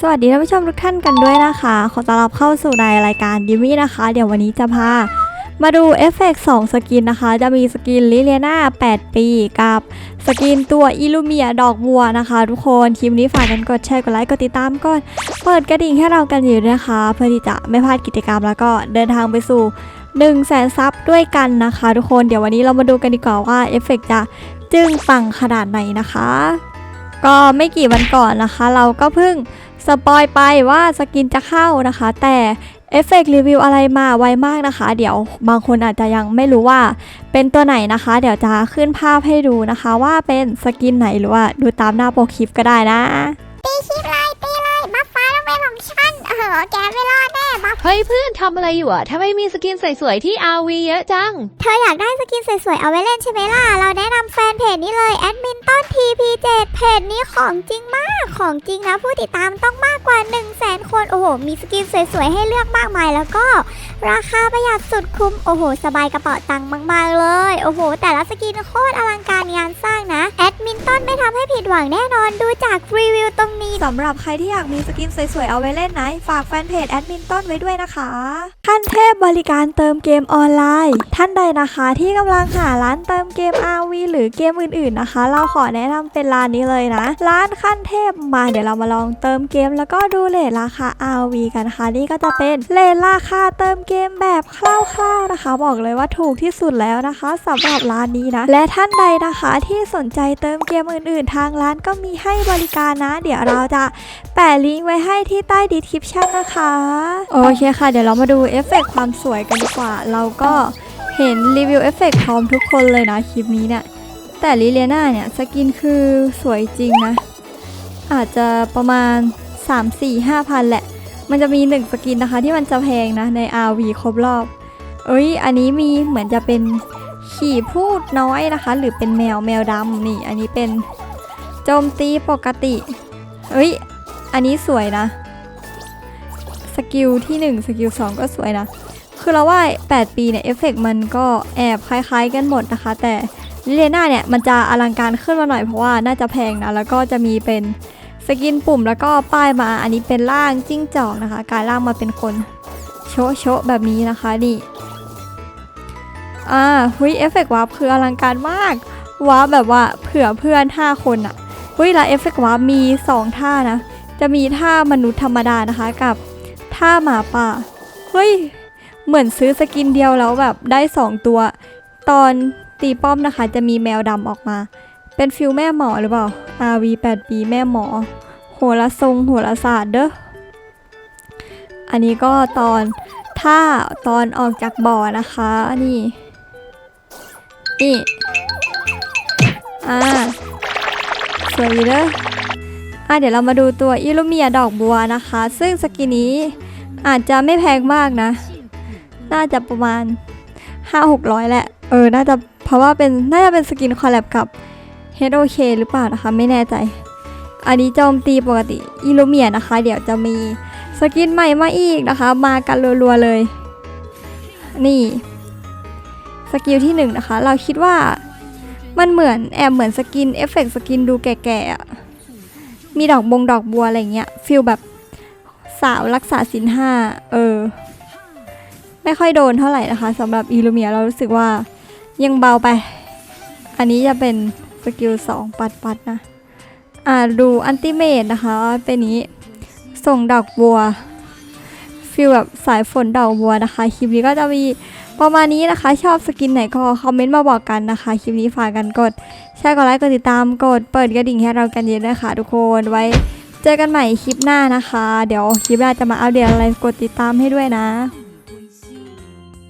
สวัสดีท่านผู้ชมทุกท่านกันด้วยนะคะ ขอต้อนรับเข้าสู่ในรายการดิมี่นะคะ เดี๋ยววันนี้จะพามาดูเอฟเฟกต์2สกินนะคะ จะมีสกินลิเลียนา8 ปีกับสกินตัวอิลูเมียดอกบัวนะคะ ทุกคนคลิปนี้ฝากกันกดแชร์กดไลค์กดติดตามก่อนเปิดกระดิ่งให้เรากันอยู่นะคะ เพื่อที่จะไม่พลาดกิจกรรมแล้วก็เดินทางไปสู่ 1 0 0 0 0แสนซับด้วยกันนะคะ ทุกคนเดี๋ยววันนี้เรามาดูกันดีกว่าว่าเอฟเฟกต์จะจึ้งปังขนาดไหนนะคะ ก็ไม่กี่วันก่อนนะคะ เราก็เพิ่งสปอยไปว่าสกินจะเข้านะคะ แต่เอฟเฟกต์รีวิวอะไรมาไวมากนะคะ เดี๋ยวบางคนอาจจะยังไม่รู้ว่าเป็นตัวไหนนะคะ เดี๋ยวจะขึ้นภาพให้ดูนะคะ ว่าเป็นสกินไหนหรือว่าดูตามหน้าโปรคลิปก็ได้นะ ฉันเออแกไม่รอดแน่บัฟเฮ้ยเพื่อนทำอะไรอยู่อะทำไมมีสกินสวยๆที่ RV เยอะจัง เธออยากได้สกินสวยๆ เอาไว้เล่นใช่ไหมล่ะ เราแนะนำแฟนเพจนี้เลยแอดมินต้น TP7 เพจนี้ของจริงมาก ของจริงนะผู้ติดตามต้องมากกว่า 1 0 0 0 0แสนคน โอ้โห มีสกินสวยๆ ให้เลือกมากมายแล้วก็ ราคาประหยัดสุดคุ้ม โอ้โห สบายกระเป๋าตังค์มากๆเลย โอ้โห แต่ละสกินโคตรอลังการงานสร้างนะแอด มินต้นไม่ทำให้ผิดหวังแน่นอนดูจากรีวิวตรงนี้สำหรับใครที่อยากมีสกินสวยๆเอาไว้เล่นนะฝากแฟนเพจแอดมินต้นไว้ด้วยนะคะขั้นเทพบริการเติมเกมออนไลน์ ท่านใดนะคะที่กำลังหาร้านเติมเกม RV หรือเกมอื่นๆนะคะ เราขอแนะนำเป็นร้านนี้เลยนะ ร้านขั้นเทพมาเดี๋ยวเรามาลองเติมเกม แล้วก็ดูเลทราคา RV กันนะคะนี่ก็จะเป็นเลทราคาเติมเกมแบบคร่าวๆนะคะ บอกเลยว่าถูกที่สุดแล้วนะคะสำหรับร้านนี้นะ และท่านใดนะคะที่สนใจเติมเกมอื่นๆ ทางร้านก็มีให้บริการนะ เดี๋ยวเราจะแปะลิงก์ไว้ให้ที่ใต้ดีคริปชันนะคะ โอเคค่ะ เดี๋ยวเรามาดูเอฟเฟกต์ความสวยกันดีกว่า เราก็เห็นรีวิวเอฟเฟกต์พร้อมทุกคนเลยนะคลิปนี้เนี่ย แต่ลิเลียนาเนี่ยสกินคือสวยจริงนะ อาจจะประมาณ 3 4 5พันแหละ มันจะมี 1 สกินนะคะที่มันจะแพงนะใน RV ครบรอบ เอ้ย อันนี้มีเหมือนจะเป็น ขี่พูดน้อยนะคะ หรือเป็นแมวแมวดำนี่ อันนี้เป็นโจมตีปกติ เอ้ย อันนี้สวยนะ สกิลที่ 1 สกิล 2 ก็สวยนะ คือเราว่า 8 ปีเนี่ย เอฟเฟกต์มันก็แอบคล้าย ๆ กันหมดนะคะ แต่ลิเลน่าเนี่ย มันจะอลังการขึ้นมาหน่อยเพราะว่าน่าจะแพงนะ แล้วก็จะมีเป็นสกินปุ่มแล้วก็ป้ายมา อันนี้เป็นร่างจิ้งจอกนะคะกลายร่างมาเป็นคนโชะโชะแบบนี้นะคะนี่ อ่าหุยเอฟเฟกต์วาร์ปคืออลังการมากวาร์ปแบบว่าเผื่อเพื่อน 5 คนอะหุยแล้วเอฟเฟกต์วาร์ปมี 2 ท่านะ จะมีท่ามนุษย์ธรรมดานะคะกับท่าหมาป่าเฮ้ยเหมือนซื้อสกินเดียวแล้วแบบได้ 2 ตัว ตอนตีป้อมนะคะจะมีแมวดำออกมา เป็นฟิลแม่หมอหรือเปล่า RV 8ปีแม่หมอ โหระทรงโหระศาสตร์เด้ออันนี้ก็ตอนท่าตอนออกจากบ่อนะคะนี่ นี่ อ่า สวยอยู่เด้ออะเดี๋ยวเรามาดูตัวอิลูเมียดอกบัวนะคะ ซึ่งสกินนี้อาจจะไม่แพงมากนะ น่าจะประมาณ 5-600 แหละ เออ น่าจะเพราะว่าเป็นน่าจะเป็นสกินคอลแลบกับ HOK หรือเปล่านะคะ ไม่แน่ใจ อันนี้โจมตีปกติอิลูเมียนะคะ เดี๋ยวจะมีสกินใหม่มาอีกนะคะ มากันรัวๆเลย นี่ สกิลที่หนึ่งนะคะ เราคิดว่ามันเหมือนแอบเหมือนสกินเอฟเฟกต์สกินดูแก่ๆมีดอกบงดอกบัวอะไรเงี้ยฟิลแบบสาวรักษาสินห้าเออ ไม่ค่อยโดนเท่าไหร่นะคะสำหรับอีลูเมียเรารู้สึกว่ายังเบาไป อันนี้จะเป็นสกิลสองปัดปัดๆนะ อ่าดูอันติเมตนะคะเป็นนี้ส่งดอกบัว ฟิลแบบสายฝนดอกบัวนะคะ คลิปนี้ก็จะมีประมาณนี้นะคะ ชอบสกินไหนก็คอมเมนต์มาบอกกันนะคะ คลิปนี้ฝากกันกดแชร์กดไลค์กดติดตามกดเปิดกระดิ่งให้เรากันเยอะนะคะทุกคนไว้เจอกันใหม่คลิปหน้านะคะ เดี๋ยวคลิปหน้าจะมาอัปเดตอะไรกดติดตามให้ด้วยนะ